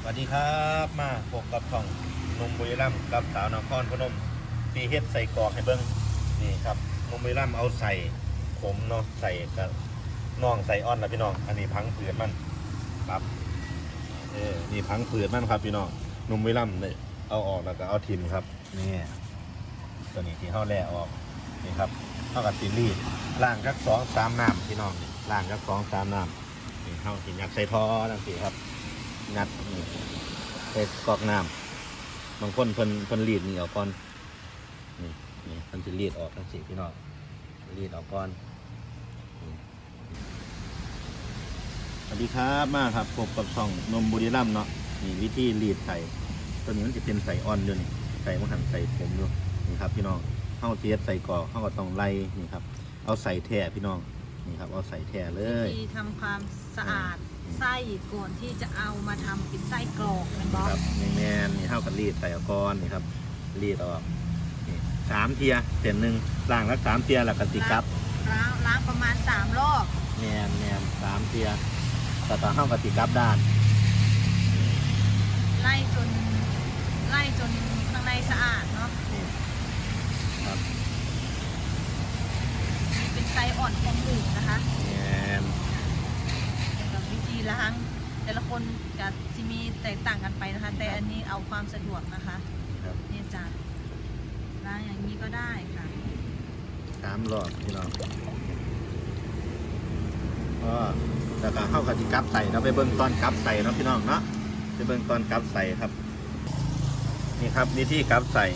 สวัสดีครับมาพบกับช่องนมบุรีรัมกับสาวนครพนมตีเฮ็ดใส่กรอกให้เบิ้งนี่ครับนมบุรีรัมเอาใส่ขมเนาะใส่กับน่องใส่อ่อนนะพี่น้อง อันนี้พังเผืดมันครับเออนี่พังเผืดมันครับพี่น้องนมบุรีรัมเนี่ยเอาออกแล้วก็เอาทิมครับนี่ตัวนี้ที่เข้าแล่ออกนี่ครับเข้ากับตีรีดล่างกักสองสามน้ำพี่น้องนี่ล่างกักสองสามน้ำนี่เข้าสิอยากใส่ทอจังสีครับ งัดนี่ใส่กอกน้ำบางคนเพิ่นเพิ่นรีดนี่ออกก่อนนี่นี่เพิ่นจะรีดออกทั้งสี่พี่น้องรีดออกก่อนสวัสดีครับมาครับพบกับช่องนมบุรีรัมเนาะนี่วิธีรีดใส่ตัวนี้มันจะเป็นใส่อ่อนอยู่นี่ใส่มะหันใส่ผมอยู่นี่ครับ พี่น้องเข้าเทียดใส่กอกเข้าก็ต้องไล่นี่ครับ เอาใส่แท่พี่น้องนี่ครับ เอาใส่แท่เลย ที่ทำความสะอาด ไส้ก่อนที่จะเอามาทำเป็นไส้กรอกเป็นบอคสรับแมนๆนี่เท่ากับรีดใส่ออกก้อนนี่ครับรีดออกนี่สามเทียเส้นหนึ่งล่างละสามเทียแล้วก็ติกับล้างล้างประมาณสามรอบแมนแมนสามเทียแต่ต่อเข้ากับติกับด้านไล่จนไล่จนข้างในสะอาดเนาะนี่ครับเป็นไส้อ่อนของหมูนะคะแมนเป็น แบบวิธีล้าง แต่ละคนจะที่มีแตกต่างกันไปนะคะ แต่อันนี้เอาความสะดวกนะคะครับนี่จ้ะล้างอย่างนี้ก็ได้ค่ะสามรอบพี่น้องก็แล้วก็เข้ากับติกับใส่เราะไปเบิ่งตอนกับใส่เนาะพี่น้องเนาะไปเบิ่งตอนกับใส่ครับ นี่ครับนี่ที่กับใส่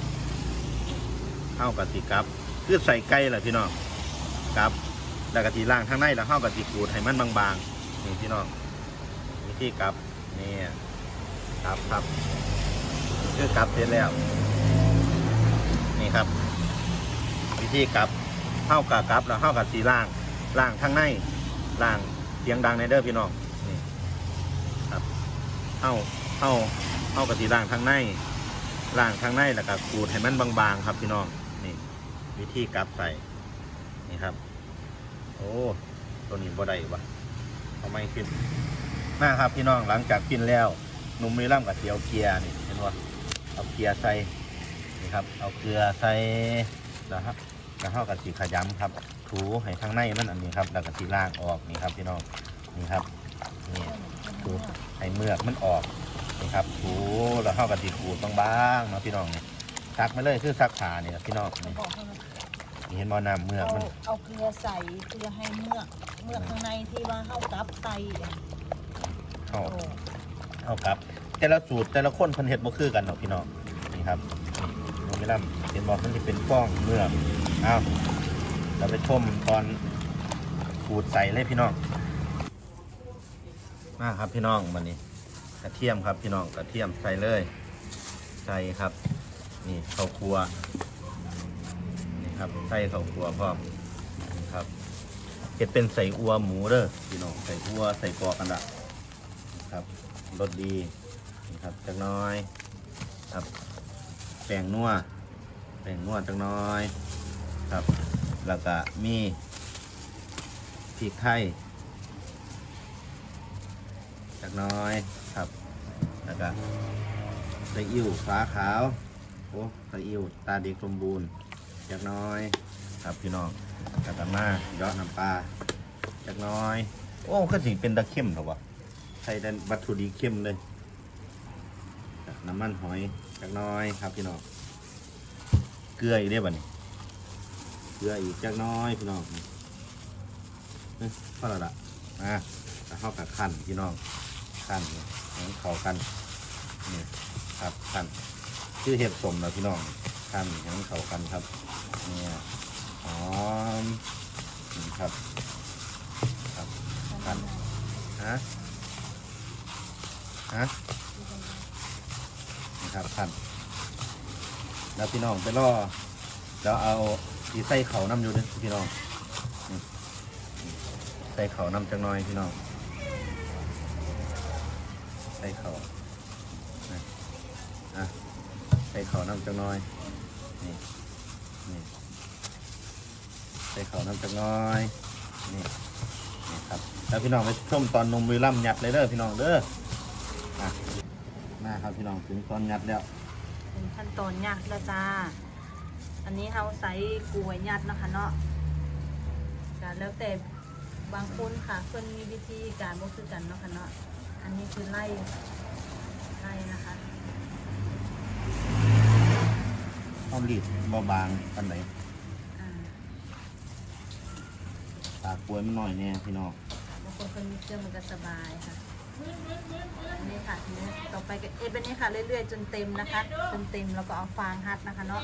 เข้ากับติกับคือใส่ไก่แหละพี่น้องครับแล้วก็ทีล่างข้างในแล้วเข้ากับตีขูดให้มันบางๆนี่พี่น้อง วิธีกลับนี่ครับครับคือกลับเสร็จแล้ว นี่ครับ วิธีกลับเข้ากับกลับแล้วเข้ากับสีล่างล่างข้างในล่างเสียงดังในเด้อพี่น้องนี่ครับเข้าเข้าเข้ากับสีล่างข้างในล่างข้างในแล้วก็ขูดให้มันบางๆครับพี่น้องนี่วิธีกลับใส่นี่ครับ โอ้ตัวนี้บ่ได้วะเอาไม่ขึ้น มาครับพี่น้องหลังจากกินแล้วหนุ่มมีร่ำกับเสียวเกียร์นี่เห็นว่าเอาเกียร์ใส่นี่ครับ เอาเกลือใส่นะครับแล้วเข้ากับสีขยำครับ ถูให้ข้างในมันอันนี้ครับแล้วก็สีล่างออกนี่ครับพี่น้องนี่ครับนี่ถูให้เมือกมันออกนี่ครับถูแล้วเข้ากับสีขูดบางๆนาะพี่น้องนี่ซักไม่เลยคือซักขาเนี่ยพี่น้องนี่เห็นบ่น้ำเมือกเอามันเอาเกลือใส่เพื่อให้เมือกเมือกข้างในที่ว่าเข้ากับไต เนี่ยเข้าโอ้เอาครับ แต่ละสูตรแต่ละคนเพิ่นเฮ็ดบ่คือกันเนาะพี่น้องนี่ครับนี่น้องมิลัมเห็นบอกมันสิเป็นฟองเมือกเอาเราไปชมตอนขูดใส่เลยพี่น้องมาครับพี่น้องมานี่กระเทียมครับพี่น้องกระเทียมใส่เลยใส่ครับ นี่ข้าวคั่วนี่ครับใส่ข้าวคั่วพร้อมนี่ครับเฮ็ดเป็นใส่อัวหมูเด้อพี่น้องใส่อัวใส่กรอกกันละ ครับรสดีนี่ครับจักน้อยครับแป้งนัวแป้งนัวจักน้อยครับแล้วก็มีพริกไทยจักน้อยครับแล้วก็ใส่อิ่วฟ้าขาวโอ้ใส่อิ่วตาเด็กสมบูรณ์จักน้อยครับพี่น้องแล้วก็มายอดน้ำปลาจักน้อย โอ้ก็สิเป็นตะเข้มหรอวะ ใส่แต่วัตถุดิบเข้มเลยน้ำมันหอยจักน้อยครับพี่น้องเกลืออีกได้บ่นี่เกลืออีกจักน้อยพี่น้องเอ้ยพอล้วละอะแล้วเข้ากับขั้นพี่น้องขั้นเนี่ยเข้ากันนี่ครับขั้นคือเห็ดสมนะพี่น้องขั้นให้มันเข้ากันครับเนี่ยหอมนี่ครับครับขั้นฮะ ฮะนะครับท่านแล้วพี่น้องไปล่อแล้วเอาที่ใส่เขาน้ำอยู่เนี่ยพี่น้องใส่เขาน้ำจังน้อยพี่น้องใส่เขานะอะใส่เขาน้ำจังน้อยนี่นี่ใส่เขาน้ำจังน้อยนี่นี่ครับแล้วพี่น้องไปชมตอนนมวิลัมหยัดเลยเด้อพี่น้องเด้อ อะมาครับพี่น้องถึงตอนยัดแล้วเป็นขั้นตอนยัดแล้วจ้า อันนี้เราใส่กล้วยยัดเนาะคะเนาะก็แล้วแต่บางคนค่ะเพิ่นมีวิธีการบ่คือกันเนาะค่ะเนาะ อันนี้คือไล่ไล่นะคะเอาลีดเบาบางปันไหนอ่าตากกล้วยมันหน่อยเนี่ยพี่น้องบางคนเพิ่นมีเครื่องมันก็สบายค่ะอั นนี้ค่ะทีนี้ต่อไปก็เอ็ดแบบนี้ค่ะเรื่อยๆ จนเต็มนะคะ จนเต็มแล้วก็เอาฟางฮัดนะคะเนาะ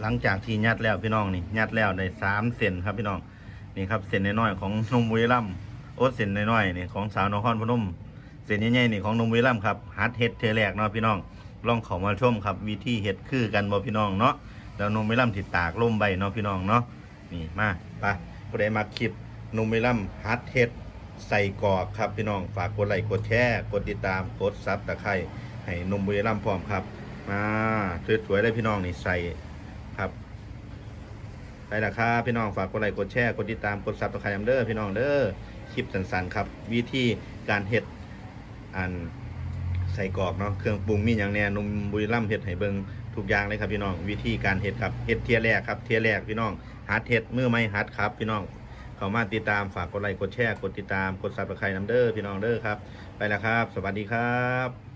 หลังจากที่ยัดแล้วพี่น้องนี่ยัดแล้วได้สามเซนครับพี่น้องนี่ครับเซนน้อยๆของนมบุรีรัมโอ้เซนน้อยๆนี่ของสาวนครพนมเซนใหญ่ๆนี่ของนมบุรีรัมครับฮัดเฮ็ดเทแรกเนาะพี่น้องลองเข้ามาชมครับวิธีเฮ็ดคือกันบ่พี่น้องเนาะแล้วนมบุรีรัมติดตากล่มใบเนาะพี่น้องเนาะนี่มาไปผู้ใดมาคลิป นมบุรีรัมฮัดเฮ็ดใส่กอกครับพี่น้องฝากกดไลค์กดแชร์กดติดตามกดซับตะไคร้ให้นมบุรีรัมพร้อมครับมาสวยๆเลยพี่น้องนี่ใส่ครับไปละครับพี่น้องฝากกดไลค์กดแชร์กดติดตามกดซับสไครต์เด้อพี่น้องเด้อคลิปสั้นๆครับ วิธีการเฮ็ดอันใส่กรอกเนาะเครื่องปรุงมีอย่างแน่นมบุรีรัมเฮ็ดให้เบิงทุกอย่างเลยครับพี่น้อง วิธีการเฮ็ดครับเฮ็ดเทียแรกครับเทียแรกพี่น้องหัดเฮ็ดมือไม่หัดครับพี่น้อง เข้ามาติดตามฝากกดไลค์กดแชร์กดติดตามกดซับสไครต์น้ำเด้อพี่น้องเด้อครับ ไปแล้วครับ สวัสดีครับ